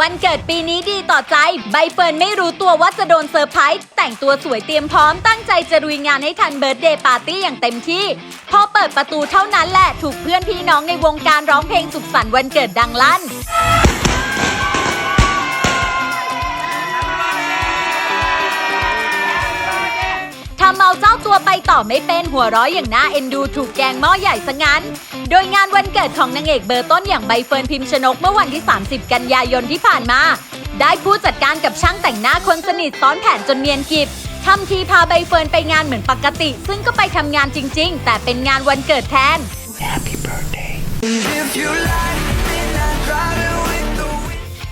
วันเกิดปีนี้ดีต่อใจ ใบเฟิร์นไม่รู้ตัวว่าจะโดนเซอร์ไพรส์แต่งตัวสวยเตรียมพร้อมตั้งใจจะรุยงานให้ทันเบิร์ดเดย์ปาร์ตี้อย่างเต็มที่ พอเปิดประตูเท่านั้นแหละ ถูกเพื่อนพี่น้องในวงการร้องเพลงสุขสันต์วันเกิดดังลั่น เอาเจ้าตัวไปต่อไม่เป็นหัวร้อยอย่างน่าเอ็นดูถูกแกงหม้อใหญ่ซะงั้น โดยงานวันเกิดของนางเอกเบอร์ต้นอย่างใบเฟิร์นพิมพ์ชนกเมื่อวันที่ 30 กันยายนที่ผ่านมา ได้ผู้จัดการกับช่างแต่งหน้าคนสนิทซ้อนแผนจนเนียนกิบทำทีพาใบเฟิร์นไปงานเหมือนปกติ ซึ่งก็ไปทำงานจริง ๆ แต่เป็นงานวันเกิดแทน If you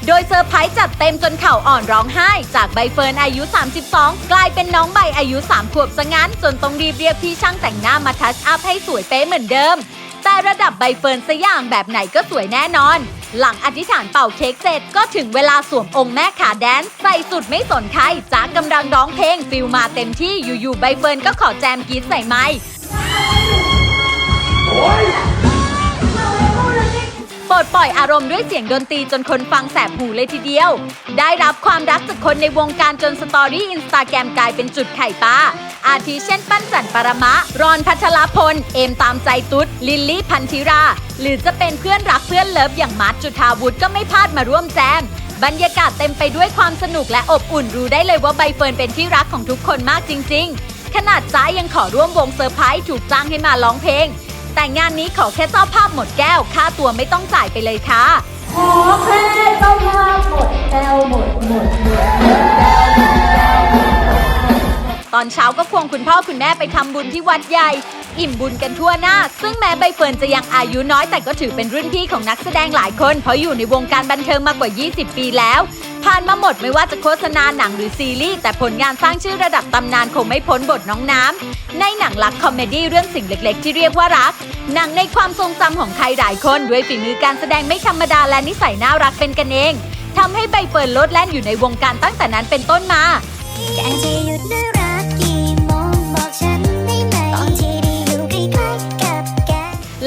โดยเซอร์ไพรส์จัดเต็มจนเข่าอ่อนร้องไห้ จากใบเฟิร์นอายุ 32 กลายเป็นน้องใบอายุ 3 ขวบซะงั้น จนต้องรีบเรียกพี่ช่างแต่งหน้ามาทัชอัพให้สวยเป๊ะเหมือนเดิม แต่ระดับใบเฟิร์นสย่างแบบไหนก็สวยแน่นอน หลังอธิษฐานเป่าเค้กเสร็จก็ถึงเวลาสวมองค์แม่ขาแดนซ์ใส่สุดไม่สนใครจ้ากำลังร้องเพลงฟิลมาเต็มที่อยู่ๆใบเฟิร์นก็ขอแจมกรีดใส่ไมค์ ลดปล่อยอารมณ์ด้วยเสียงดนตรีจนคนฟังแสบหูเลยทีเดียว ได้รับความรักจากคนในวงการจนสตอรี่อินสตาแกรมกลายเป็นจุดไข่ปลาอาทิเช่นปั้นจันปรมะ รอนพัชรพล เอมตามใจตุ๊ด ลิลลี่พันธิรา หรือจะเป็นเพื่อนรักเพื่อนเลิฟอย่างมาร์จุธาวุฒิก็ไม่พลาดมาร่วมแจม บรรยากาศเต็มไปด้วยความสนุกและอบอุ่นรู้ได้เลยว่าใบเฟิร์นเป็นที่รักของทุกคนมากจริง ๆ ขนาดจ้ายังขอร่วมวงเซอร์ไพรส์ถูกจ้างให้มาร้องเพลง แต่งานนี้ขอแค่เจ้าภาพหมดแก้ว ค่าตัวไม่ต้องจ่ายไปเลยค่ะ ขอแค่เจ้าภาพหมดแก้วหมดหมดหมดหมดแก้วหมดแก้วหมดตอนเช้าก็ควงคุณพ่อคุณแม่ไปทำบุญที่วัดใหญ่ อิ่มบุญกันทั่วหน้า ซึ่งแม้ใบเฟิร์นจะยังอายุน้อยแต่ก็ถือเป็นรุ่นพี่ของนักแสดงหลายคน เพราะอยู่ในวงการบันเทิงมากว่า 20 ปีแล้ว ผ่านมาหมดไม่ว่าจะโฆษณาหนังหรือซีรีส์แต่ผลงานสร้างชื่อระดับตำนานคงไม่พ้นบทน้องน้ำ ในหนังรักคอมเมดี้เรื่องสิ่งเล็กๆ ที่เรียกว่ารัก หนังในความทรงจำของใครหลายคนด้วยฝีมือการแสดงไม่ธรรมดาและนิสัยน่ารักเป็นกันเองทำให้ใบเฟิร์นโลดแล่นอยู่ในวงการตั้งแต่นั้นเป็นต้นมาอยากจะหยุดน่ารักกี่โมงบอกฉันได้ไหมตอนที่ได้อยู่ใกล้ๆกับแก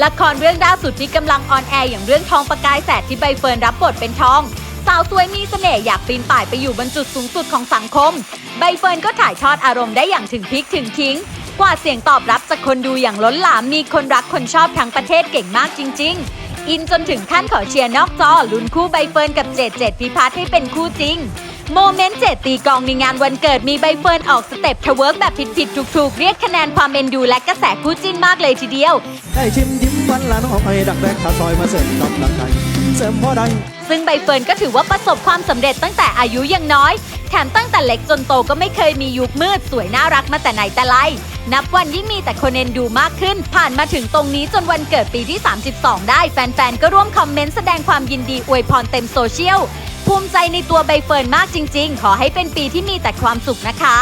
ละครเรื่องล่าสุดที่กำลังออนแอร์อย่างเรื่องทองประกายแสดที่ใบเฟิร์นรับบทเป็นทอง สาวสวยมีเสน่ห์อยากปีนป่ายไปอยู่บนจุดสูงสุดของสังคม ใบเฟิร์นก็ถ่ายทอดอารมณ์ได้อย่างถึงพริกถึงทิ้งกว่าเสียงตอบรับจากคนดูอย่างล้นหลามมีคนรักคนชอบทั้งประเทศเก่งมากจริง ๆ อินจนถึงขั้นขอเชียร์นอกจอลุ้นคู่ใบเฟิร์นกับเจดเจดพิพัฒน์ให้เป็นคู่จริงโมเมนต์เจดตีกองในงานวันเกิดมีใบเฟิร์นออกสเต็ปทเวิร์กแบบผิดๆถูกๆ เรียกคะแนนความเอ็นดูและกระแสคู่จิ้นมากเลยทีเดียวได้ชิมยิ้ม วันละน้อยดักแรกขาซอยมาเสริมกำลังใจเสริมพ่อใดซึ่งใบเฟิร์นก็ถือว่าประสบความสำเร็จตั้งแต่อายุยังน้อย แถมตั้งแต่เล็กจนโตก็ไม่เคยมียุคมืด สวยน่ารักมาแต่ไหนแต่ไร นับวันยิ่งมีแต่คนเอ็นดูมากขึ้น ผ่านมาถึงตรงนี้จนวันเกิดปีที่ 32 ได้แฟนๆ ก็ร่วมคอมเมนต์แสดงความยินดีอวยพรเต็มโซเชียล ภูมิใจในตัวใบเฟิร์นมากจริง ๆ ขอให้เป็นปีที่มีแต่ความสุขนะคะ